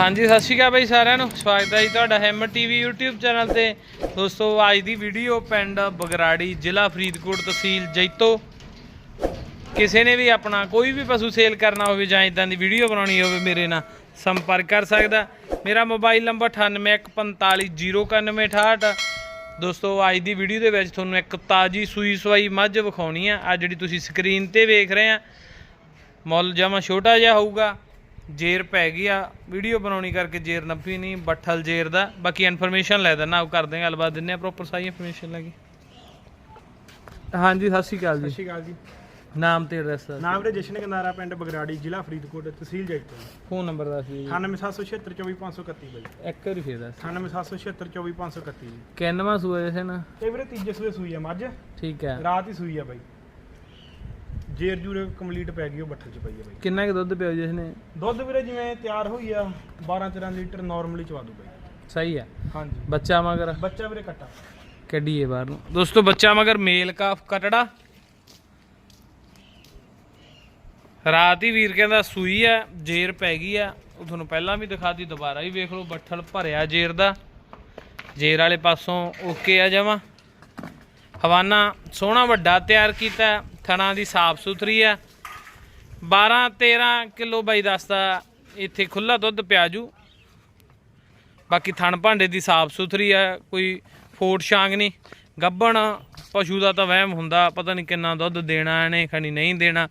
ਹਾਂਜੀ, ਸਤਿ ਸ਼੍ਰੀ ਅਕਾਲ ਬਾਈ ਸਾਰਿਆਂ ਨੂੰ। ਸਵਾਗਤ ਹੈ ਜੀ ਤੁਹਾਡਾ ਹੈਮਰ ਟੀਵੀ YouTube ਚੈਨਲ ਤੇ। ਦੋਸਤੋ, ਅੱਜ ਦੀ ਵੀਡੀਓ ਪਿੰਡ ਬਗਰਾੜੀ, ਜ਼ਿਲ੍ਹਾ ਫਰੀਦਕੋਟ ਤਹਿਸੀਲ ਜੈਤੋ। ਕਿਸੇ ਨੇ ਵੀ ਆਪਣਾ ਕੋਈ ਵੀ ਪਸ਼ੂ ਸੇਲ ਕਰਨਾ ਹੋਵੇ ਜਾਂ ਇਦਾਂ ਦੀ ਵੀਡੀਓ ਬਣਾਉਣੀ ਹੋਵੇ, ਮੇਰੇ ਨਾਲ ਸੰਪਰਕ ਕਰ ਸਕਦਾ। ਮੇਰਾ ਮੋਬਾਈਲ ਨੰਬਰ 9815409168 ਦੋਸਤੋ, ਅੱਜ ਦੀ ਵੀਡੀਓ ਦੇ ਵਿੱਚ ਤੁਹਾਨੂੰ ਇੱਕ ਤਾਜੀ ਸੂਈ ਸਵਾਈ ਮੱਝ ਵਿਖਾਉਣੀ ਆ। ਆ ਜਿਹੜੀ ਤੁਸੀਂ ਸਕਰੀਨ ਤੇ ਵੇਖ ਰਹੇ ਆ, ਮੁੱਲ ਜਮਾ ਛੋਟਾ ਜਿਹਾ ਹੋਊਗਾ। ਜੇਰ ਪੈ ਗਈ ਆ ਵੀਡੀਓ ਬਣਾਉਣੀ ਕਰਕੇ ਜੇਰ ਨੱਪੀ ਨਹੀਂ ਬੱਠਲ ਜੇਰ ਦਾ। ਬਾਕੀ ਇਨਫੋਰਮੇਸ਼ਨ ਲੈ ਦਿੰਨਾ ਉਹ ਕਰਦੇ ਹਾਂ ਗੱਲਬਾਤ ਦਿੰਨੇ ਆ ਪ੍ਰੋਪਰ ਸਾਰੀ ਇਨਫੋਰਮੇਸ਼ਨ ਲੱਗੀ ਹਾਂਜੀ ਸਤਿ ਸ਼੍ਰੀ ਅਕਾਲ ਸਤਿ ਜੀ ਸ਼੍ਰੀ ਅਕਾਲ ਜੀ। ਨਾਮ ਤੇ ਐਡਰੈਸ ਨਾਮ ਵੀਰੇ ਜਸ਼ਨ ਗੰਦਾਰਾ ਪਿੰਡ ਬਗਰਾੜੀ ਜ਼ਿਲ੍ਹਾ ਫਰੀਦਕੋਟ ਤਹਿਸੀਲ ਜੈਤੋ ਫੋਨ ਨੰਬਰ ਦੱਸ ਦਿਓ ਜੀ। 9776724531 ਬਾਈ। ਇੱਕ ਵਾਰੀ ਫੇਰ ਦੱਸ 9776724531 ਜੀ ਕਿੰਨਵਾਂ ਸੂਆ ਜੈਸੇ ਨਾ ਤੇ ਵੀਰੇ ਤੀਜੇ ਸੂਏ ਸੂਈ ਆ ਮੱਝ। ਠੀਕ ਹੈ। ਰਾਤ ਹੀ ਸੂਈ ਆ ਬਾਈ। ਜੇਰ ਜੂਰ ਕੰਪਲੀਟ ਪੈ ਗਈ ਉਹ ਬੱਠਲ ਚ ਪਈ ਆ ਬਾਈ। ਕਿੰਨਾ ਕੁ ਦੁੱਧ ਪਿਓ ਜਿਸ ਨੇ ਦੁੱਧ ਵੀਰੇ ਜਿਵੇਂ ਤਿਆਰ ਹੋਈ ਆ 12 13 ਲੀਟਰ ਨਾਰਮਲੀ ਚਵਾ ਦੂ ਬਾਈ। ਸਹੀ ਹੈ ਹਾਂਜੀ। ਬੱਚਾ ਮਗਰ? ਬੱਚਾ ਵੀਰੇ ਕੱਟਾ। ਕੱਢੀਏ ਬਾਹਰ ਨੂੰ। ਦੋਸਤੋ ਬੱਚਾ ਮਗਰ ਮੇਲ ਕਾਫ ਕਟੜਾ। ਰਾਤ ਹੀ ਵੀਰ ਕਹਿੰਦਾ ਸੂਈ ਆ ਜੇਰ ਪੈ ਗਈ ਆ। ਉਹ ਤੁਹਾਨੂੰ ਪਹਿਲਾਂ ਵੀ ਦਿਖਾਤੀ ਦੁਬਾਰਾ ਵੀ ਵੇਖ ਲਓ ਬੱਠਲ ਭਰਿਆ ਜੇਰ ਦਾ। ਜੇਰ ਵਾਲੇ ਪਾਸੋਂ ਓਕੇ ਆ ਜਮਾ। ਹਵਾਨਾ ਸੋਹਣਾ ਵੱਡਾ ਤਿਆਰ ਕੀਤਾ। ਹੈ, ਥਣਾ ਦੀ ਸਾਫ਼ ਸੁਥਰੀ ਆ। 12 13 ਕਿਲੋ ਬਾਈ ਦੱਸਦਾ ਇੱਥੇ ਖੁੱਲਾ ਦੁੱਧ ਪਿਆਜੂ ਬਾਕੀ ਥਣ ਭਾਂਡੇ ਦੀ ਸਾਫ਼ ਸੁਥਰੀ ਆ, ਕੋਈ ਫੋਟ ਛਾਂਗ ਨਹੀਂ। ਗੱਬਣ ਪਸ਼ੂ ਦਾ ਤਾਂ ਵਹਿਮ ਹੁੰਦਾ, ਪਤਾ ਨਹੀਂ ਕਿੰਨਾ ਦੁੱਧ ਦੇਣਾ ਇਹਨੇ ਖਣੀ ਨਹੀਂ ਦੇਣਾ।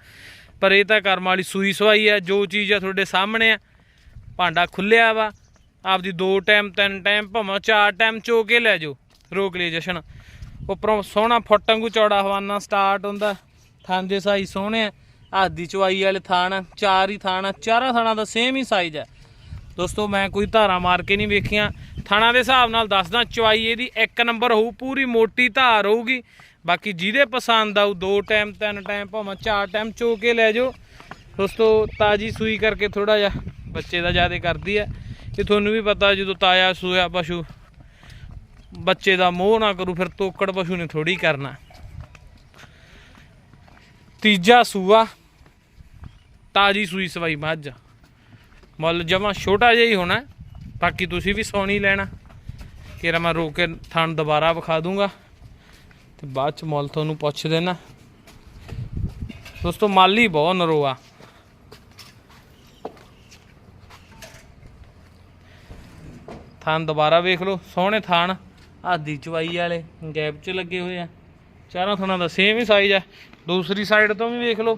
ਪਰ ਇਹ ਤਾਂ ਕਰਮ ਵਾਲੀ ਸੂਈ ਸਵਾਈ ਆ, ਜੋ ਚੀਜ਼ ਆ ਤੁਹਾਡੇ ਸਾਹਮਣੇ ਆ, ਭਾਂਡਾ ਖੁੱਲਿਆ ਵਾ। ਆਪਦੀ ਦੋ ਟਾਈਮ, ਤਿੰਨ ਟਾਈਮ, ਭਾਵੇਂ ਚਾਰ ਟਾਈਮ ਚੋ ਕੇ ਲੈ ਜਾਓ। ਰੋਕ ਲਈ ਜਸ਼ਨ। ਉੱਪਰੋਂ ਸੋਹਣਾ ਫੁੱਟ ਵਾਂਗੂ ਚੌੜਾ ਹਵਾਨਾ ਸਟਾਰਟ ਹੁੰਦਾ। ਥਣ ਦੇ ਸਾਈਜ਼ ਸੋਹਣੇ ਆ। ਹੱਥ ਦੀ ਚਵਾਈ ਵਾਲੇ ਥਾਣ ਚਾਰ ਹੀ ਥਾਣ ਆ, ਚਾਰਾਂ ਥਾਣਾ ਦਾ ਸੇਮ ਹੀ ਸਾਈਜ਼ ਹੈ ਦੋਸਤੋ ਮੈਂ ਕੋਈ ਧਾਰਾ ਮਾਰ ਕੇ ਨਹੀਂ ਵੇਖੀਆਂ। ਥਾਣਾ ਦੇ ਹਿਸਾਬ ਨਾਲ ਦੱਸਦਾ ਚਵਾਈ ਇਹਦੀ ਇੱਕ ਨੰਬਰ ਹੋਊ ਪੂਰੀ ਮੋਟੀ ਧਾਰ ਹੋਊਗੀ। ਬਾਕੀ ਜਿਹਦੇ ਪਸੰਦ ਆਊ ਦੋ ਟਾਈਮ ਤਿੰਨ ਟਾਈਮ ਭਾਵੇਂ ਚਾਰ ਟਾਈਮ ਚੋ ਕੇ ਲੈ ਜਾਓ। ਦੋਸਤੋ ਤਾਜੀ ਸੂਈ ਕਰਕੇ ਥੋੜਾ ਜਿਹਾ ਬੱਚੇ ਦਾ ਜ਼ਿਆਦਾ ਕਰਦੀ ਹੈ ਤੇ ਤੁਹਾਨੂੰ ਵੀ ਪਤਾ ਜਦੋਂ ਤਾਜ਼ਾ ਸੂਇਆ ਪਸ਼ੂ ਬੱਚੇ ਦਾ ਮੋਹ ਨਾ ਕਰੂ ਫਿਰ ਤੋਕੜ ਪਸ਼ੂ ਨੇ ਥੋੜੀ ਕਰਨਾ। ਤੀਜਾ ਸੂਆ, ਤਾਜੀ ਸੂਈ ਸਵਾਈ ਮੱਝ। ਮੁੱਲ ਜਮਾ ਛੋਟਾ ਜਿਹਾ ਹੀ ਹੋਣਾ, ਬਾਕੀ ਤੁਸੀਂ ਵੀ ਸੋਣੀ ਲੈਣਾ। ਕਿਰਾ ਮੈਂ ਰੋ ਕੇ ਥਣ ਦੁਬਾਰਾ ਵਿਖਾ ਦੂੰਗਾ। ਤੇ ਬਾਅਦ ਚ ਮੁੱਲ ਤੁਹਾਨੂੰ ਪੁੱਛ ਦੇਣਾ। ਦੋਸਤੋ, ਮਾਲੀ ਬਹੁਤ ਨਰੋਆ ਥਣ ਦੁਬਾਰਾ ਵੇਖ ਲਓ, ਸੋਹਣੇ ਥਣ। ਆਦੀ ਚਵਾਈ ਵਾਲੇ ਗੈਪ ਚ ਲੱਗੇ ਹੋਏ ਆ। ਚਾਰਾਂ ਥਣਾਂ ਦਾ ਸੇਮ ਹੀ ਸਾਈਜ਼ ਆ। ਦੂਸਰੀ ਸਾਈਡ ਤੋਂ ਵੀ ਵੇਖ ਲਓ,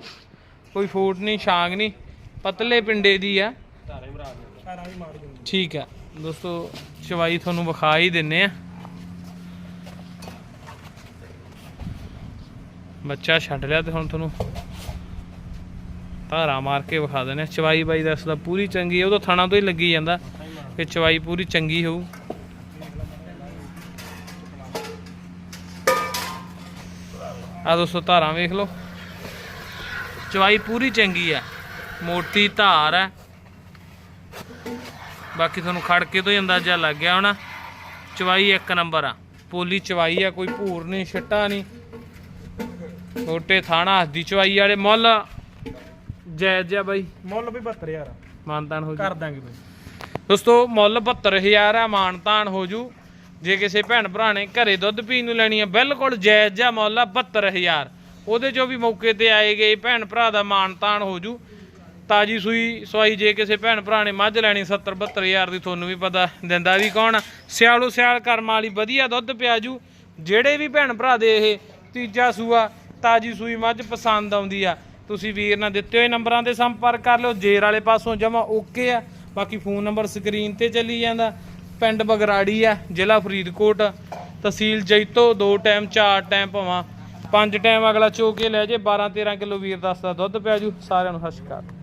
ਕੋਈ ਫੂਟ ਨਹੀਂ, ਛਾਂਗ ਨਹੀਂ, ਪਤਲੇ ਪਿੰਡੇ ਦੀ ਆ। ਠੀਕ ਆ। ਦੋਸਤੋ, ਚਵਾਈ ਤੁਹਾਨੂੰ ਵਿਖਾ ਹੀ ਦਿੰਨੇ ਆ। ਬੱਚਾ ਛੱਡ ਲਿਆ ਤੇ ਹੁਣ ਤੁਹਾਨੂੰ ਧਾਰਾ ਮਾਰ ਕੇ ਵਿਖਾ ਦਿੰਨੇ ਆ। ਚਵਾਈ ਬਾਈ ਦੱਸਦਾ ਪੂਰੀ ਚੰਗੀ ਆ, ਉਹ ਤਾਂ ਥਣਾ ਤੋਂ ਹੀ ਲੱਗੀ ਜਾਂਦਾ। ਕਿ ਚਵਾਈ ਪੂਰੀ ਚੰਗੀ ਹੋਊ। ਆ ਦੋਸਤੋ ਧਾਰਾਂ ਵੇਖ ਲਓ। ਚਵਾਈ ਪੂਰੀ ਚੰਗੀ ਆ। ਮੋਟੀ ਧਾਰ ਹੈ ਬਾਕੀ ਤੁਹਾਨੂੰ ਖੜਕੇ ਤੋਂ ਹੀ ਅੰਦਾਜ਼ਾ ਲੱਗ ਗਿਆ ਹੋਣਾ। ਚਵਾਈ ਇੱਕ ਨੰਬਰ ਆ। ਪੋਲੀ ਚਵਾਈ ਆ ਕੋਈ ਭੂਰ ਨਹੀਂ ਛੱਟਾ ਨਹੀਂ। ਛੋਟੇ ਥਾਣਾ ਹੱਥ ਦੀ ਚਵਾਈ ਵਾਲੇ ਮੁੱਲ। ਜਾਇਜ਼ ਜਿਹਾ ਬਾਈ। ਮੁੱਲ ਵੀ 72000 ਆ। ਮਾਨਤਾਨ ਹੋ ਜੂ। ਕਰ ਦਾਂਗੇ ਬਾਈ। ਦੋਸਤੋ ਮੁੱਲ 72000 ਆ ਮਾਨਤਾਨ ਹੋ ਜੂ। ਜੇ ਕਿਸੇ ਭੈਣ ਭਰਾ ਨੇ ਘਰੇ ਦੁੱਧ ਪੀਣ ਨੂੰ ਲੈਣੀ ਆ, ਬਿਲਕੁਲ ਜਾਇਜ਼ ਜਿਹਾ ਮੁੱਲ ਆ 72000 ਉਹਦੇ ਚੋਂ ਵੀ ਮੌਕੇ ਤੇ ਆਏ ਗਏ, ਭੈਣ ਭਰਾ ਦਾ ਮਾਨਤਾਨ ਹੋ ਜੂ। ਤਾਜੀ ਸੂਈ ਸਵਾਈ ਜੇ ਕਿਸੇ ਭੈਣ ਭਰਾ ਨੇ ਮੱਝ ਲੈਣੀ 70 72000 ਦੀ ਤੁਹਾਨੂੰ ਵੀ ਪਤਾ ਦਿੰਦਾ ਵੀ ਕੌਣ ਆ। ਸਿਆਲੋ ਸਿਆਲ ਕਰਮ ਵਾਲੀ ਵਧੀਆ ਦੁੱਧ ਪਿਆਜੂ ਜਿਹੜੇ ਵੀ ਭੈਣ ਭਰਾ ਦੇ ਇਹ ਤੀਜਾ ਸੂਆ, ਤਾਜੀ ਸੂਈ ਮੱਝ ਪਸੰਦ ਆਉਂਦੀ ਆ। ਤੁਸੀਂ ਵੀਰ ਨਾਲ ਦਿੱਤੇ ਹੋਏ ਨੰਬਰਾਂ ਤੇ ਸੰਪਰਕ ਕਰ ਲਿਓ, ਜੇਰ ਵਾਲੇ ਪਾਸੋਂ ਜਮਾ ਓਕੇ ਆ। ਬਾਕੀ ਫੋਨ ਨੰਬਰ ਸਕਰੀਨ ਤੇ ਚੱਲੀ ਜਾਂਦਾ। ਪਿੰਡ ਬਗਰਾੜੀ ਆ, ਜ਼ਿਲ੍ਹਾ ਫਰੀਦਕੋਟ। ਤਹਿਸੀਲ ਜੈਤੋ, ਦੋ ਟਾਈਮ ਚਾਰ ਟਾਈਮ ਭਾਵਾਂ। ਪੰਜ ਟਾਈਮ ਅਗਲਾ ਚੋ ਕੇ ਲੈ ਜੇ 12 13 ਕਿਲੋ ਵੀਰ ਦੱਸਦਾ। ਦੁੱਧ ਪਿਆਜੂ, ਸਾਰਿਆਂ ਨੂੰ ਸਤਿ ਸ਼੍ਰੀ ਅਕਾਲ।